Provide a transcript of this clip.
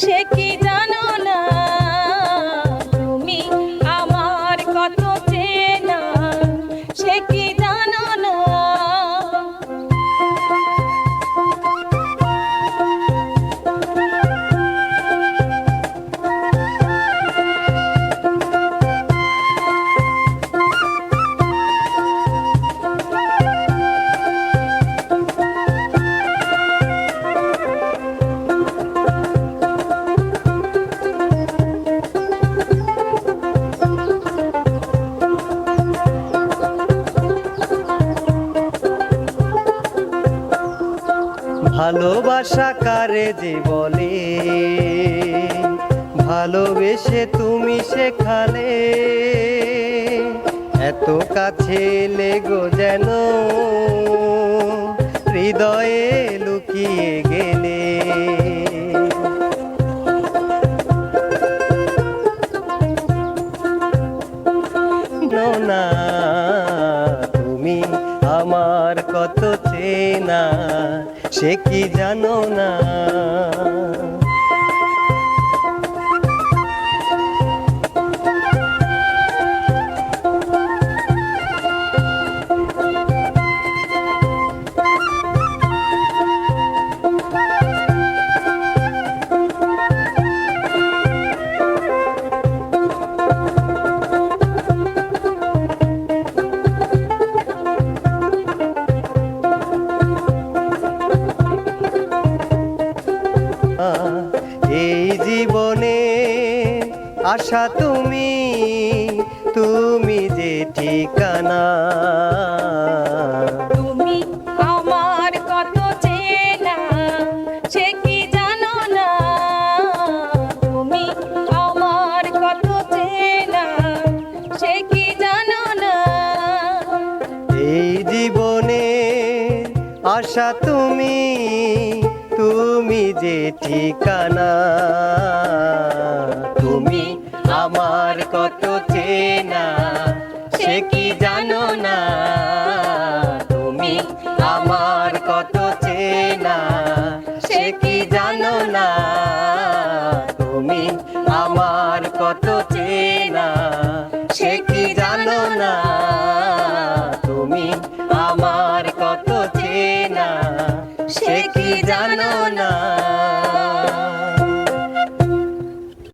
সে কি জানো না? তুমি আমার কত ভালোবাসা কারে যে বলে? ভালোবেসে তুমি শেখালে এত কাছে লেগো যেন হৃদয়ে লুকিয়ে গেলে। না। আমার কত চেনা সে কি জানো না? এই জীবনে আশা তুমি তুমি যে ঠিকানা। তুমি আমার কত চেনা সে কি জানো না? তুমি আমার কত চেনা সে কি জানো না? এই জীবনে আশা তুমি তুমি যে ঠিকানা, তুমি আমার কত চেনা, সে কি জানো না? তুমি আমার কত চেনা, সে কি জানো না? তুমি আমার কত চেনা, সে কি জানো না?